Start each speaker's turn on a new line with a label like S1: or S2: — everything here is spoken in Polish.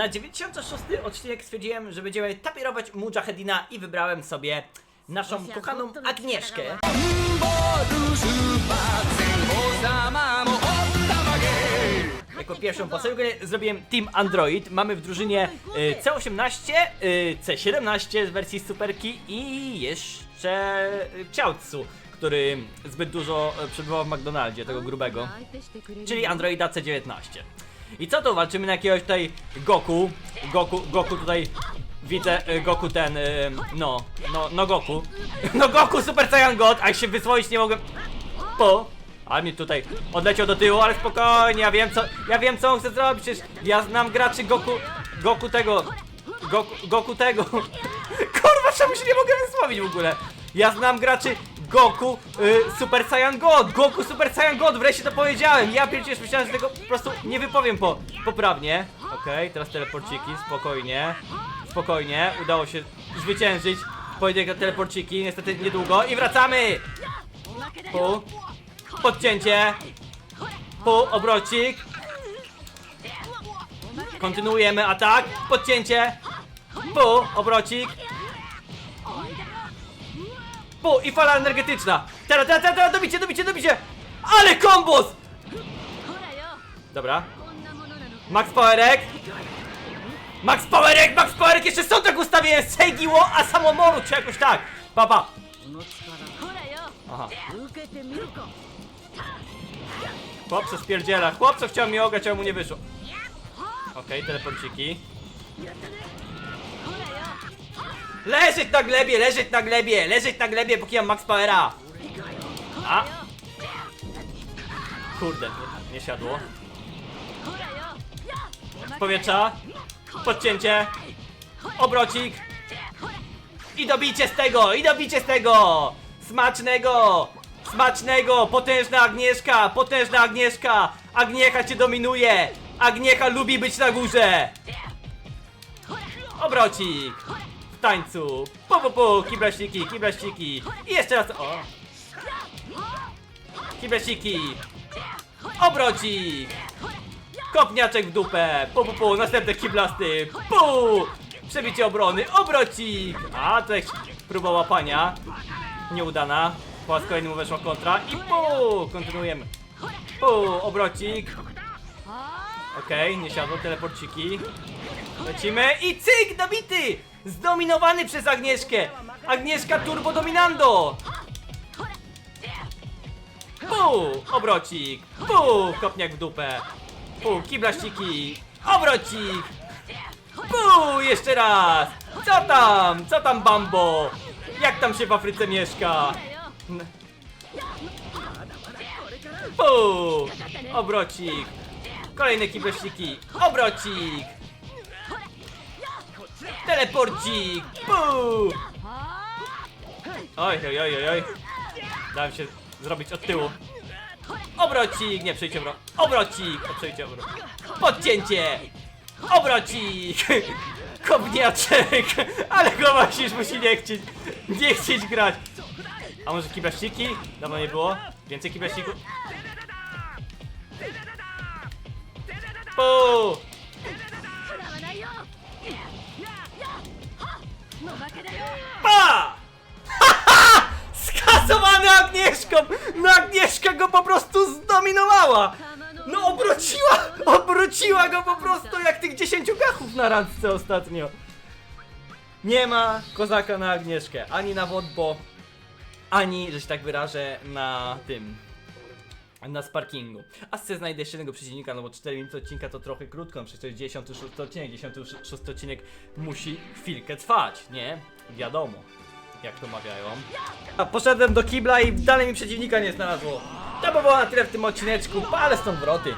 S1: na 96 odcinek stwierdziłem, że będziemy tapierować Mujahedina i wybrałem sobie naszą kochaną Agnieszkę. jako pierwszą ogóle zrobiłem Team Android. Mamy w drużynie y, C18, y, C17 z wersji Superki i jeszcze y, Chiaotsu, który zbyt dużo y, przebywał w McDonaldzie, tego grubego. Czyli Androida C19. I co tu? Walczymy na jakiegoś tutaj Goku. Goku, Goku tutaj widzę, y, Goku ten, y, no, no, no Goku. No Goku Super Saiyan God, a jak się wysłowić nie mogłem. Po. A mi tutaj odleciał do tyłu, ale spokojnie, ja wiem co, ja wiem co on chce zrobić, przecież ja znam graczy Goku, Goku tego, Goku, Goku tego. Kurwa, czemu się nie mogę wysłowić w ogóle? Ja znam graczy Goku y, Super Saiyan God, Goku Super Saiyan God, wreszcie to powiedziałem. Ja przecież myślałem, że tego po prostu nie wypowiem po, poprawnie. Okej, teraz teleporciki, spokojnie, spokojnie, udało się zwyciężyć pojedynek na teleporciki, niestety niedługo i wracamy! Pu. Podcięcie. Pu, obrocik. Kontynuujemy atak. Podcięcie. Pu, obrocik. Pu i fala energetyczna. Teraz, teraz, teraz, teraz, dobicie, dobicie, dobicie. Ale kombos! Dobra. Max Powerek. Max Powerek, Max Powerek, jeszcze są tak ustawiłem Seigiło, a Samomoru, czy jakoś tak. Papa. Aha. Chłop co spierdziela. Chłop co chciał mi ogać, a mu nie wyszło. Okej, teleporciki. Leżeć na glebie, leżeć na glebie, leżeć na glebie, póki mam max powera. A. Kurde, nie, siadło. Powietrza. Podcięcie. Obrocik. I dobicie z tego, i dobicie z tego! Smacznego! Smacznego! Potężna Agnieszka! Potężna Agnieszka! Agniecha cię dominuje! Agniecha lubi być na górze! Obrocik! Tańcu! Pu pu pu! Kiblaściki, kiblaściki! I jeszcze raz! O! Kiblaściki! Obrocik! Kopniaczek w dupę! Pu pu pu! Następne kiblasty! Pu! Przebicie obrony! Obrocik! A, tutaj próba łapania. Nieudana. Po raz kolejny mu weszła kontra. I pu! Kontynuujemy. Pu! Obrocik. Okej, nie siadło, teleporciki. Lecimy i cyk! Dobity! Zdominowany przez Agnieszkę! Agnieszka Turbo Dominando! Pu! Obrocik! Pu! Kopniak w dupę! Pu! Kiblaściki! Obrocik! Pu! Jeszcze raz! Co tam? Co tam Bambo? Jak tam się w Afryce mieszka? Pu! Obrocik! Kolejne kiblaściki! Obrocik! Teleporcik! Pu! Oj, oj, oj, oj. Dałem się zrobić od tyłu. Obrocik! Nie, przejdźcie obro... Obrocik! O, przejdźcie obro... Podcięcie! Obrocik! Kopniaczek! Ale go właśnie już musi nie chcieć, nie chcieć grać. A może kiblaściki? Dawno nie było. Więcej kiblaścików. Pu! Agnieszką! No Agnieszka go po prostu zdominowała! No obróciła! Obróciła go po prostu jak tych 10 gachów na randce ostatnio. Nie ma kozaka na Agnieszkę, ani na wodbo, ani, że się tak wyrażę, na tym. Na sparkingu. A chcę znajdę jeszcze jednego przeciwnika, no bo 4 minuty odcinka to trochę krótko, no przecież to jest 96 odcinek, 96 odcinek musi chwilkę trwać, nie? Wiadomo, jak to mawiają. A poszedłem do kibla i dalej mi przeciwnika nie znalazło. To by było na tyle w tym odcineczku, ale stąd wroty.